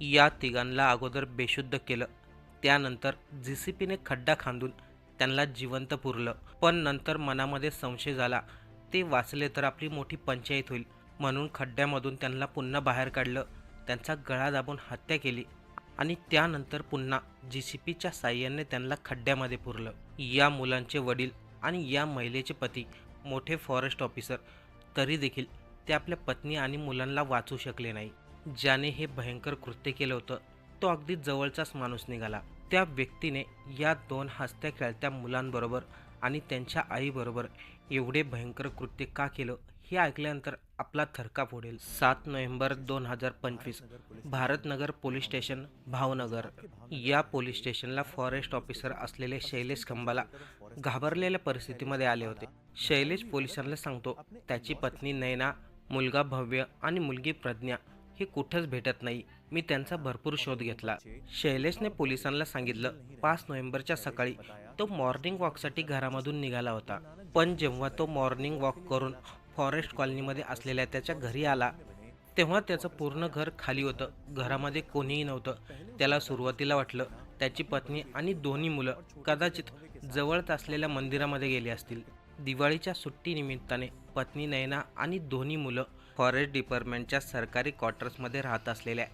या तिघांना अगोदर बेशुद्ध केलं. त्यानंतर जी सी पीने खड्डा खांदून त्यांना जिवंत पुरलं. पण नंतर मनामध्ये संशय झाला. ते वाचले तर आपली मोठी पंचायत होईल. म्हणून खड्ड्यामधून त्यांना पुन्हा बाहेर काढलं. त्यांचा गळा दाबून हत्या केली. आणि त्यानंतर पुन्हा जी सी पीच्या साह्याने त्यांना खड्ड्यामध्ये पुरलं. या मुलांचे वडील आणि या महिलेचे पती मोठे फॉरेस्ट ऑफिसर तरी देखील ते आपल्या पत्नी आणि मुलांना वाचू शकले नाही. ज्याने हे भयंकर कृत्य केलं होतं तो अगदी जवळचाच माणूस निघाला. त्या व्यक्तीने या दोन हसत्या खेळत्या मुलांबरोबर आणि त्यांच्या आईबरोबर एवढे भयंकर कृत्य का केलं हे ऐकल्यानंतर आपला थरका फोडेल सात नोव्हेंबर दोन हजार पंचवीस भारतनगर पोलीस स्टेशन भावनगर. या पोलीस स्टेशनला फॉरेस्ट ऑफिसर असलेले शैलेश खंबाला घाबरलेल्या परिस्थितीमध्ये आले होते. शैलेश पोलिसांना सांगतो त्याची पत्नी नैना मुलगा भव्य आणि मुलगी प्रज्ञा हे कुठंच भेटत नाही. मी त्यांचा भरपूर शोध घेतला. शैलेशने पोलिसांना सांगितलं पाच नोव्हेंबरच्या सकाळी तो मॉर्निंग वॉकसाठी घरामधून निघाला होता. पण जेव्हा तो मॉर्निंग वॉक करून फॉरेस्ट कॉलनीमध्ये असलेल्या त्याच्या घरी आला तेव्हा त्याचं पूर्ण घर खाली होतं. घरामध्ये कोणीही नव्हतं. त्याला सुरुवातीला वाटलं त्याची पत्नी आणि दोन्ही मुलं कदाचित जवळच असलेल्या मंदिरामध्ये गेली असतील. दिवाळीच्या सुट्टीनिमित्ताने पत्नी नयना आणि दोन्ही मुलं फॉरेस्ट डिपार्टमेंटच्या सरकारी क्वार्टर्समध्ये राहत असलेल्या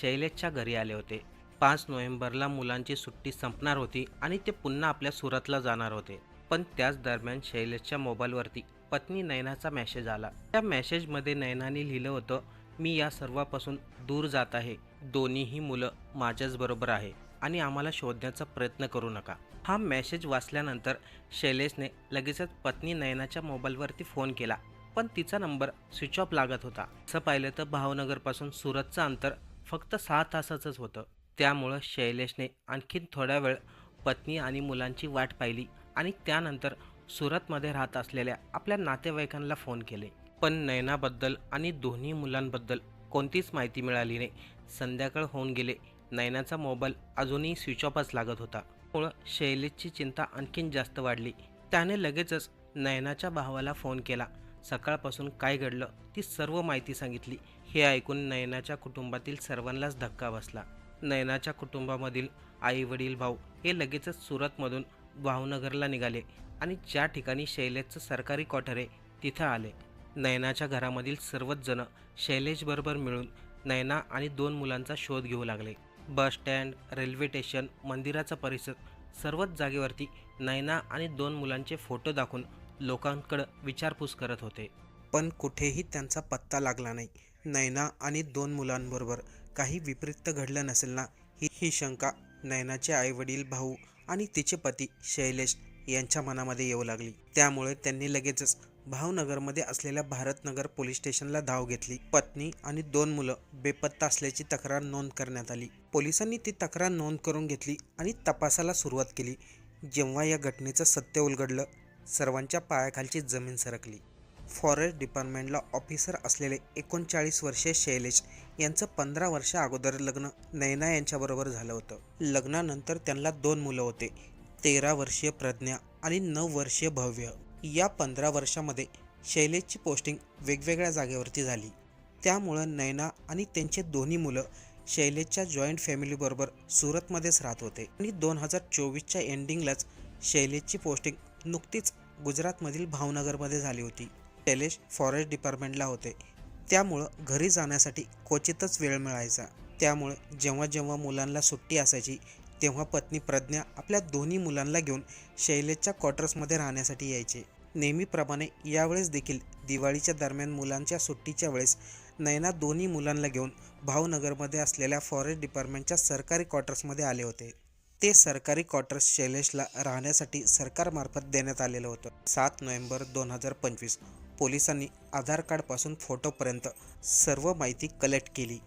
शैलेशच्या घरी आले होते. पाच नोव्हेंबरला मुलांची सुट्टी संपणार होती आणि ते पुन्हा आपल्या सुरतला जाणार होते. पण त्याच दरम्यान शैलेशच्या मोबाईलवरती पत्नी नयनाचा मेसेज आला. त्या मेसेजमध्ये नयनाने लिहिलं होतं मी या सर्वापासून दूर जात आहे. दोन्हीही मुलं माझ्याच बरोबर आहे आणि आम्हाला शोधण्याचा प्रयत्न करू नका. हा मेसेज वाचल्यानंतर शैलेशने लगेचच पत्नी नयनाच्या मोबाईलवरती फोन केला. पण तिचा नंबर स्विच ऑफ लागत होता. असं पाहिलं तर भावनगरपासून सुरतचं अंतर फक्त सहा तासाचंच होतं. त्यामुळं शैलेशने आणखीन थोडा वेळ पत्नी आणि मुलांची वाट पाहिली आणि त्यानंतर सुरतमध्ये राहत असलेल्या आपल्या नातेवाईकांना फोन केले. पण नयनाबद्दल आणि दोन्ही मुलांबद्दल कोणतीच माहिती मिळाली नाही. संध्याकाळ होऊन गेले. नयनाचा मोबाईल अजूनही स्विच ऑफच लागत होता. मुळं शैलेशची चिंता आणखीन जास्त वाढली. त्याने लगेचच नयनाच्या भावाला फोन केला. सकाळपासून काय घडलं ती सर्व माहिती सांगितली. हे ऐकून नयनाच्या कुटुंबातील सर्वांनाच धक्का बसला. नयनाच्या कुटुंबामधील आई वडील भाऊ हे लगेचच सुरतमधून भावनगरला निघाले आणि ज्या ठिकाणी शैलेशचं सरकारी क्वार्टर आहे तिथं आले. नयनाच्या घरामधील सर्वच जण शैलेशबरोबर मिळून नयना आणि दोन मुलांचा शोध घेऊ लागले. बस स्टँड रेल्वे स्टेशन मंदिराचा परिसर सर्वच जागेवरती नयना आणि दोन मुलांचे फोटो दाखवून लोकांकडं विचारपूस करत होते. पण कुठेही त्यांचा पत्ता लागला नाही. नैना आणि दोन मुलांबरोबर काही विपरीत घडलं नसेल ना ही ही शंका नैनाचे आईवडील भाऊ आणि तिचे पती शैलेश यांच्या मनामध्ये येऊ लागली. त्यामुळे त्यांनी लगेचच भावनगरमध्ये असलेल्या भारतनगर पोलीस स्टेशनला धाव घेतली. पत्नी आणि दोन मुलं बेपत्ता असल्याची तक्रार नोंद करण्यात आली. पोलिसांनी ती तक्रार नोंद करून घेतली आणि तपासाला सुरुवात केली. जेव्हा या घटनेचं सत्य उलगडलं सर्वांच्या पायाखालची जमीन सरकली. फॉरेस्ट डिपार्टमेंटला ऑफिसर असलेले एकोणचाळीस वर्षीय शैलेश यांचं पंधरा वर्षा अगोदर लग्न नैना यांच्याबरोबर झालं होतं. लग्नानंतर त्यांना दोन मुलं होते तेरा वर्षीय प्रज्ञा आणि नऊ वर्षीय भव्य. या पंधरा वर्षामध्ये शैलेशची पोस्टिंग वेगवेगळ्या जागेवरती झाली. त्यामुळं नैना आणि त्यांचे दोन्ही मुलं शैलेशच्या जॉईंट फॅमिलीबरोबर सुरतमध्येच राहत होते. आणि दोन हजार चोवीसच्या एंडिंगलाच शैलेशची पोस्टिंग नुकतीच गुजरातमधील भावनगरमध्ये झाली होती. शैलेश फॉरेस्ट डिपार्टमेंटला होते. त्यामुळं घरी जाण्यासाठी क्वचितच वेळ मिळायचा. त्यामुळं जेव्हा जेव्हा मुलांना सुट्टी असायची तेव्हा पत्नी प्रज्ञा आपल्या दोन्ही मुलांना घेऊन शैलेशच्या क्वार्टर्समध्ये राहण्यासाठी यायचे. नेहमीप्रमाणे यावेळेस देखील दिवाळीच्या दरम्यान मुलांच्या सुट्टीच्या वेळेस नयना दोन्ही मुलांना घेऊन भावनगरमध्ये असलेल्या फॉरेस्ट डिपार्टमेंटच्या सरकारी क्वार्टर्समध्ये आले होते. ते सरकारी क्वार्टर्स शैलेशला राहण्यासाठी सरकारमार्फत देण्यात आलेलं होतं. सात नोव्हेंबर दोन हजार पंचवीस पोलिसांनी आधार कार्डपासून फोटोपर्यंत सर्व माहिती कलेक्ट केली.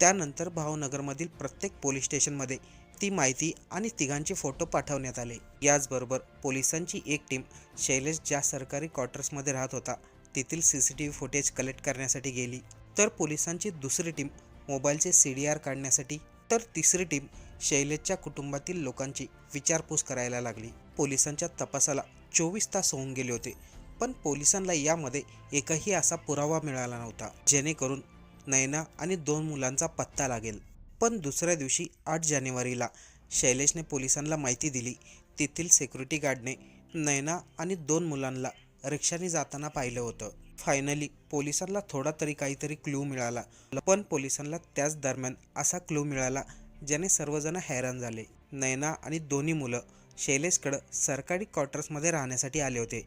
त्यानंतर भावनगरमधील प्रत्येक पोलीस स्टेशनमध्ये ती माहिती आणि तिघांचे फोटो पाठवण्यात आले. याचबरोबर पोलिसांची एक टीम शैलेश ज्या सरकारी क्वार्टर्समध्ये राहत होता तेथील C C T V footage collect करण्यासाठी गेली. तर पोलिसांची दुसरी टीम मोबाईलचे सी डी आर काढण्यासाठी तर तिसरी टीम शैलेशच्या कुटुंबातील लोकांची विचारपूस करायला लागली. पोलिसांच्या तपासाला चोवीस तास होऊन गेले होते पण पोलिसांना यामध्ये एकही असा पुरावा मिळाला नव्हता जेणेकरून नयना आणि दोन मुलांचा पत्ता लागेल. पण दुसऱ्या दिवशी आठ जानेवारीला शैलेशने पोलिसांना माहिती दिली. तेथील सिक्युरिटी गार्डने नयना आणि दोन मुलांना रिक्षाने जाताना पाहिलं होतं. फायनली पोलिसांना थोडा तरी काहीतरी क्लू मिळाला. पण पोलिसांना त्याच दरम्यान असा क्लू मिळाला ज्याने सर्वजण हैराण झाले. नयना आणि दोन्ही मुलं शैलेशकडं सरकारी क्वार्टर्समध्ये राहण्यासाठी आले होते.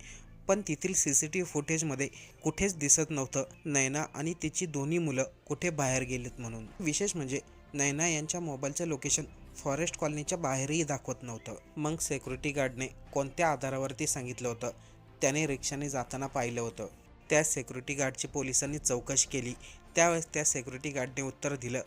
पण तेथील सी सी टी व्ही फुटेजमध्ये कुठेच दिसत नव्हतं नयना आणि तिची दोन्ही मुलं कुठे बाहेर गेलीत म्हणून. विशेष म्हणजे नयना यांच्या मोबाईलचं लोकेशन फॉरेस्ट कॉलनीच्या बाहेरही दाखवत नव्हतं. मग सेक्युरिटी गार्डने कोणत्या आधारावरती सांगितलं होतं? त्याने रिक्षाने जाताना पाहिलं होतं. त्या सेक्युरिटी गार्डची पोलिसांनी चौकशी केली. त्यावेळेस त्या सेक्युरिटी गार्डने उत्तर दिलं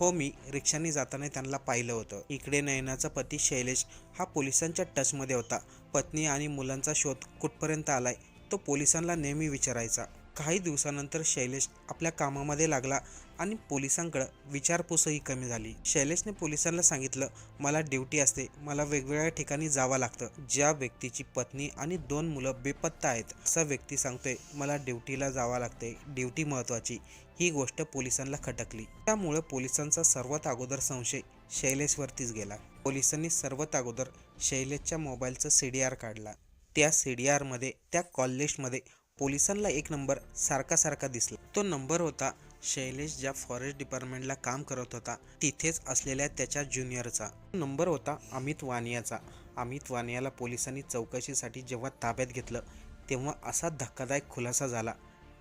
हो मी रिक्षाने जाताना त्यांना पाहिलं होतं. इकडे नयनाचा पती शैलेश हा पोलिसांच्या टचमध्ये होता. पत्नी आणि मुलांचा शोध कुठपर्यंत आलाय तो पोलिसांना नेहमी विचारायचा. काही दिवसानंतर शैलेश आपल्या कामामध्ये लागला आणि पोलिसांकडं विचारपूसही कमी झाली. शैलेशने पोलिसांना सांगितलं मला ड्युटी असते. मला वेगवेगळ्या ठिकाणी जावं लागतं. ज्या व्यक्तीची पत्नी आणि दोन मुलं बेपत्ता आहेत असा व्यक्ती सांगतोय मला ड्युटीला जावं लागते. ड्युटी महत्वाची ही गोष्ट पोलिसांना खटकली. त्यामुळं पोलिसांचा सर्वात अगोदर संशय शैलेशवरतीच गेला. पोलिसांनी सर्वात अगोदर शैलेशच्या मोबाईलचा सी डी आर काढला. त्या सी डी आरमध्ये त्या कॉल लिस्टमध्ये पोलिसांना एक नंबर सारखा सारखा दिसला. तो नंबर होता शैलेश ज्या फॉरेस्ट डिपार्टमेंटला काम करत होता. तिथेच असलेल्या त्याच्या ज्युनियरचा नंबर होता अमित वानियाचा. अमित वानियाला पोलिसांनी चौकशीसाठी जेव्हा ताब्यात घेतलं तेव्हा असा धक्कादायक खुलासा झाला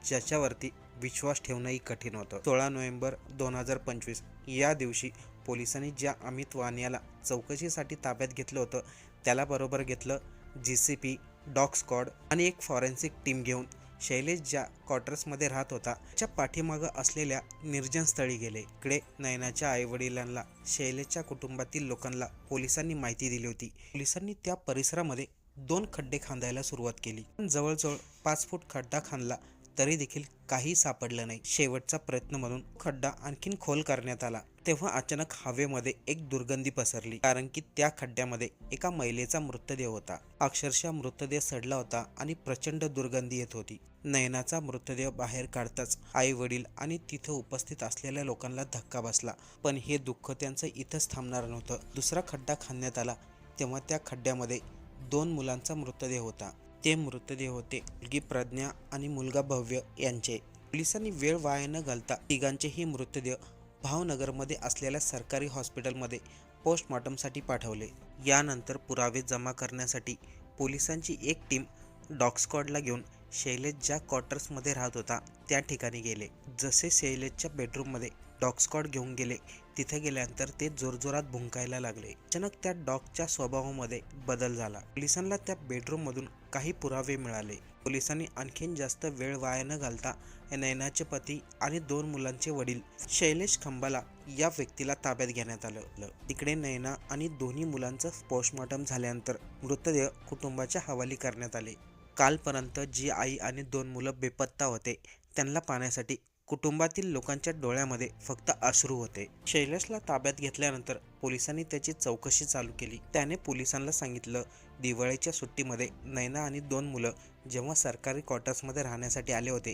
ज्याच्यावरती विश्वास ठेवणंही कठीण होतं. सोळा नोव्हेंबर दोन हजार पंचवीस या दिवशी पोलिसांनी ज्या अमित वानियाला चौकशीसाठी ताब्यात घेतलं होतं त्याला बरोबर घेतलं G C P dog squad आणि एक फॉरेन्सिक टीम घेऊन शैलेश ज्या क्वार्टर्समध्ये राहत होता त्याच्या पाठीमागं असलेल्या निर्जन स्थळी गेले. इकडे नयनाच्या आईवडिलांना शैलेशच्या कुटुंबातील लोकांना पोलिसांनी माहिती दिली होती. पोलिसांनी त्या परिसरामध्ये दोन खड्डे खांदायला सुरुवात केली. पण जवळजवळ पाच फूट खड्डा खांदला तरी देखील काही सापडलं नाही. शेवटचा प्रयत्न म्हणून खड्डा आणखीन खोल करण्यात आला. तेव्हा अचानक हवेमध्ये एक दुर्गंधी पसरली. कारण की त्या खड्ड्यामध्ये एका महिलेचा मृतदेह होता. अक्षरशः मृतदेह सडला होता आणि प्रचंड दुर्गंधी येत होती. नयनाचा मृतदेह बाहेर काढताच आई वडील आणि तिथं उपस्थित असलेल्या लोकांना धक्का बसला. पण हे दुःख त्यांचं इथंच थांबणार नव्हतं. दुसरा खड्डा खांदण्यात आला. तेव्हा त्या खड्ड्यामध्ये दोन मुलांचा मृतदेह होता. ते मृतदेह होते. मुलगी प्रज्ञा आणि मुलगा भव्य यांचे. पोलिसांनी वेळ वाया न घालता तिघांचेही मृतदेह भावनगरमध्ये असलेल्या सरकारी हॉस्पिटलमध्ये पोस्टमॉर्टमसाठी पाठवले. यानंतर पुरावे जमा करण्यासाठी पोलिसांची एक टीम डॉगस्कॉडला घेऊन शैलेश ज्या क्वार्टर्समध्ये राहत होता त्या ठिकाणी गेले. जसे शैलेशच्या बेडरूममध्ये डॉगस्कॉड घेऊन गेले तिथे गेल्यानंतर ते जोरजोरात भुंकायला लागले. अचानक त्या डॉगच्या स्वभावामध्ये बदल झाला. पोलिसांना त्या बेडरूममधून काही पुरावे मिळाले. पोलिसांनी आणखीन जास्त वेळ वाया न घालता नयनाचे पती आणि दोन मुलांचे वडील शैलेश खंबाला या व्यक्तीला ताब्यात घेण्यात आलं. तिकडे नयना आणि दोन्ही मुलांचं पोस्टमॉर्टम झाल्यानंतर मृतदेह कुटुंबाच्या हवाली करण्यात आले. कालपर्यंत जी आई आणि दोन मुलं बेपत्ता होते त्यांना पाहण्यासाठी कुटुंबातील लोकांच्या डोळ्यामध्ये फक्त अश्रू होते. शैलेशला ताब्यात घेतल्यानंतर पोलिसांनी त्याची चौकशी चालू केली. त्याने पोलिसांना सांगितलं दिवाळीच्या सुट्टीमध्ये नैना आणि दोन मुलं जेव्हा सरकारी क्वार्टर्समध्ये राहण्यासाठी आले होते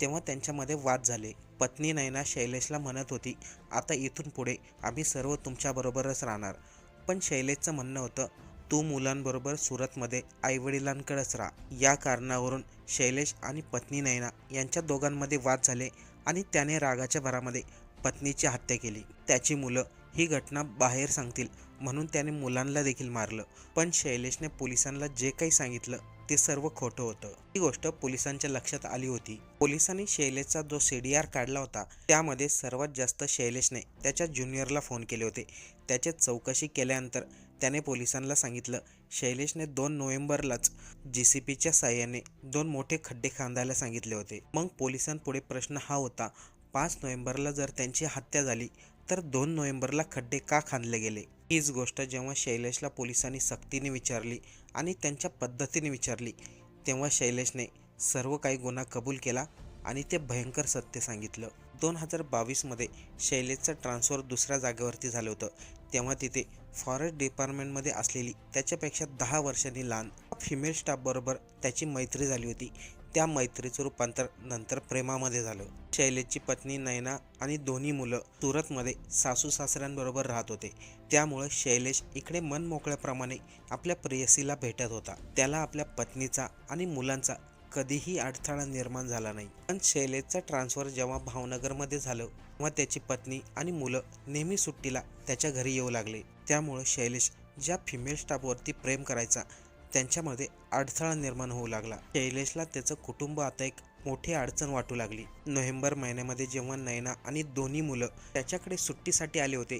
तेव्हा त्यांच्यामध्ये वाद झाले. पत्नी नैना शैलेशला म्हणत होती आता इथून पुढे आम्ही सर्व तुमच्याबरोबरच राहणार. पण शैलेशचं म्हणणं होतं तू मुलांबरोबर सुरतमध्ये आईवडिलांकडेच राहा. या कारणावरून शैलेश आणि पत्नी नैना यांच्या दोघांमध्ये वाद झाले आणि त्याने रागाच्या भरामध्ये पत्नीची हत्या केली. त्याची मुलं ही घटना बाहेर सांगतील म्हणून त्याने मुलांना देखील मारलं. पण शैलेशने पोलिसांना जे काही सांगितलं ते सर्व खोटं होतं. ही गोष्ट पोलिसांच्या लक्षात आली होती. पोलिसांनी शैलेशचा जो सीडीआर काढला होता त्यामध्ये सर्वात जास्त शैलेशने त्याच्या ज्युनियरला फोन केले होते. त्याचे चौकशी केल्यानंतर त्याने पोलिसांना सांगितलं शैलेशने दोन नोव्हेंबरलाच जी सी पीच्या साह्याने दोन मोठे खड्डे खांदायला सांगितले होते. मग पोलिसांपुढे प्रश्न हा होता पाच नोव्हेंबरला जर त्यांची हत्या झाली तर दोन नोव्हेंबरला खड्डे का खांदले गेले? हीच गोष्ट जेव्हा शैलेशला पोलिसांनी सक्तीने विचारली आणि त्यांच्या पद्धतीने विचारली. तेव्हा शैलेशने सर्व काही गुन्हा कबूल केला आणि ते भयंकर सत्य सांगितलं. दोन हजार बावीसमध्ये शैलेशचं ट्रान्सफर दुसऱ्या जागेवरती झालं होतं. तेव्हा तिथे फॉरेस्ट डिपार्टमेंटमध्ये असलेली त्याच्यापेक्षा दहा वर्षांनी लहान फिमेल स्टाफबरोबर त्याची मैत्री झाली होती. त्या मैत्रीचं रूपांतर नंतर प्रेमामध्ये झालं. शैलेशची पत्नी नयना आणि दोन्ही मुलं सुरतमध्ये सासू सासऱ्यांबरोबर राहत होते. त्यामुळं शैलेश इकडे मन मोकळ्याप्रमाणे आपल्या प्रेयसीला भेटत होता. त्याला आपल्या पत्नीचा आणि मुलांचा कधीही अडथळा निर्माण झाला नाही. पण शैलेशचा ट्रान्सफर जेव्हा भावनगरमध्ये झालं तेव्हा त्याची पत्नी आणि मुलं नेहमी सुट्टीला त्याच्या घरी येऊ लागले. त्यामुळं शैलेश ज्या फिमेल स्टाफवरती प्रेम करायचा त्यांच्यामध्ये अडथळा निर्माण होऊ लागला. शैलेशला त्याचं कुटुंब आता एक मोठी अडचण वाटू लागली. नोव्हेंबर महिन्यामध्ये जेव्हा नयना आणि दोन्ही मुलं त्याच्याकडे सुट्टीसाठी आले होते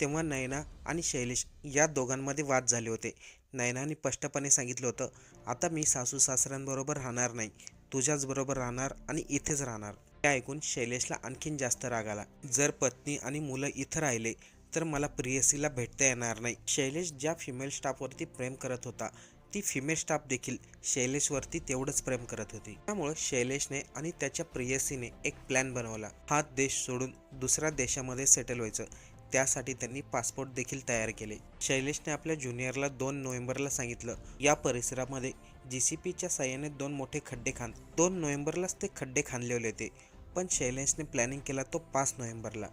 तेव्हा नयना आणि शैलेश या दोघांमध्ये वाद झाले होते. नयनाने स्पष्टपणे सांगितलं होतं आता मी सासू सासऱ्यांबरोबर राहणार नाही. तुझ्याच बरोबर राहणार आणि इथेच राहणार. ते ऐकून शैलेशला आणखीन जास्त राग आला. जर पत्नी आणि मुलं इथं राहिले तर मला प्रियसीला भेटता येणार नाही. शैलेश ज्या फिमेल स्टाफवरती प्रेम करत होता ती फिमेल स्टाफ देखील शैलेशवरती तेवढंच प्रेम करत होती. त्यामुळं शैलेशने आणि त्याच्या प्रियसीने एक प्लॅन बनवला. हा देश सोडून दुसऱ्या देशामध्ये सेटल व्हायचं. त्यासाठी त्यांनी पासपोर्ट देखील तयार केले. शैलेशने आपल्या ज्युनियरला दोन नोव्हेंबरला सांगितलं. या परिसरामध्ये जी सी पीच्या साह्याने दोन मोठे खड्डे खान दोन नोव्हेंबरलाच ते खड्डे खांदलेले होते. पण शैलेशने प्लॅनिंग केला तो पाच नोव्हेंबरला.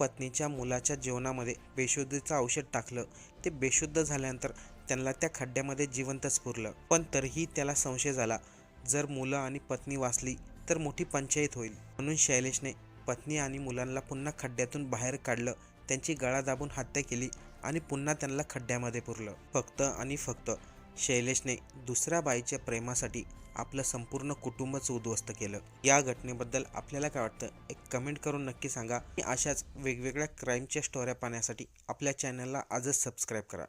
पत्नीच्या मुलाच्या जेवणामध्ये बेशुद्धीचं औषध टाकलं. ते बेशुद्ध झाल्यानंतर त्यांना त्या खड्ड्यामध्ये जिवंतच पुरलं. पण तरीही त्याला संशय झाला. जर मुलं आणि पत्नी वाचली तर मोठी पंचायत होईल. म्हणून शैलेशने पत्नी आणि मुलांना पुन्हा खड्ड्यातून बाहेर काढलं. त्यांची गळा दाबून हत्या केली आणि पुन्हा त्यांना खड्ड्यामध्ये पुरलं. फक्त आणि फक्त शैलेशने दुसऱ्या बाईच्या प्रेमासाठी आपलं संपूर्ण कुटुंबच उद्ध्वस्त केलं. या घटनेबद्दल आपल्याला काय वाटतं? एक कमेंट करून नक्की सांगा. आणि अशाच वेगवेगळ्या क्राईमच्या स्टोऱ्या पाहण्यासाठी आपल्या चॅनलला आजच सबस्क्राईब करा.